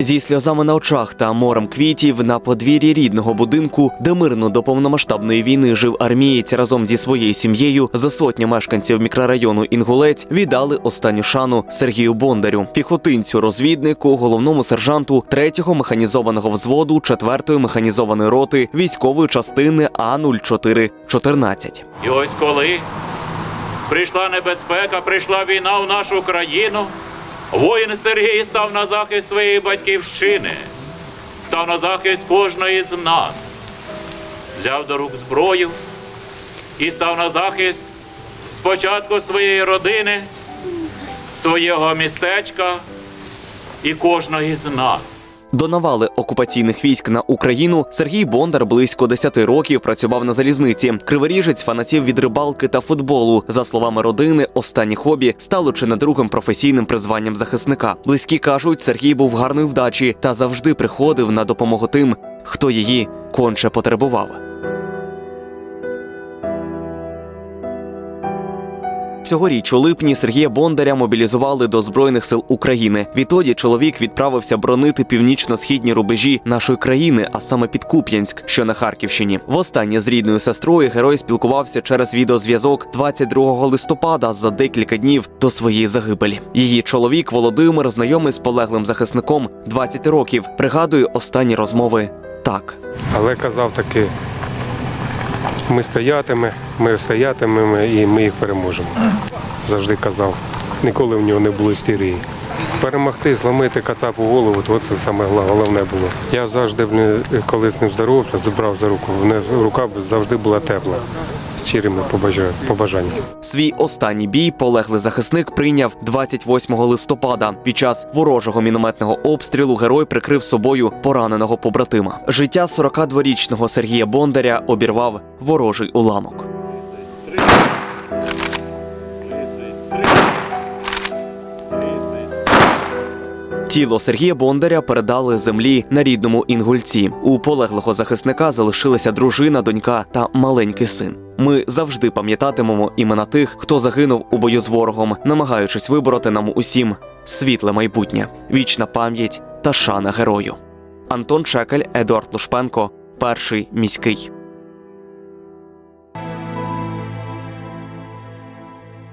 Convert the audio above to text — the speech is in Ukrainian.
Зі сльозами на очах та морем квітів на подвір'ї рідного будинку, де мирно до повномасштабної війни жив армієць разом зі своєю сім'єю, за сотня мешканців мікрорайону Інгулець віддали останню шану Сергію Бондарю, піхотинцю, розвіднику, головному сержанту 3-го механізованого взводу 4-ї механізованої роти військової частини А 0414 І ось коли прийшла небезпека, прийшла війна в нашу країну, воїн Сергій став на захист своєї батьківщини, став на захист кожної з нас, взяв до рук зброю і став на захист спочатку своєї родини, свого містечка і кожної з нас. До навали окупаційних військ на Україну Сергій Бондар близько 10 років працював на залізниці. Криворіжець фанатів від рибалки та футболу. За словами родини, останні хобі стало чи не другим професійним призванням захисника. Близькі кажуть, Сергій був гарної вдачі та завжди приходив на допомогу тим, хто її конче потребував. Цьогоріч у липні Сергія Бондаря мобілізували до Збройних сил України. Відтоді чоловік відправився бронити північно-східні рубежі нашої країни, а саме під Куп'янськ, що на Харківщині. Востаннє з рідною сестрою герой спілкувався через відеозв'язок 22 листопада за декілька днів до своєї загибелі. Її чоловік Володимир, знайомий з полеглим захисником 20 років, пригадує останні розмови так. Але казав таки, ми стоятиме, ми стоятимемо і ми їх переможемо. Завжди казав. Ніколи в нього не було істерії. Перемогти, зламити кацапу голову, то це саме головне було. Я завжди, коли з ним здоровався, забрав за руку. В рука завжди була тепла, щирими побажа- побажаннями. Свій останній бій полеглий захисник прийняв 28 листопада. Під час ворожого мінометного обстрілу герой прикрив собою пораненого побратима. Життя 42-річного Сергія Бондаря обірвав ворожий уламок. Тіло Сергія Бондаря передали землі на рідному інгульці. У полеглого захисника залишилися дружина, донька та маленький син. Ми завжди пам'ятатимемо імена тих, хто загинув у бою з ворогом, намагаючись вибороти нам усім світле майбутнє, вічна пам'ять та шана герою. Антон Чекаль, Едуард Лушпенко, перший міський.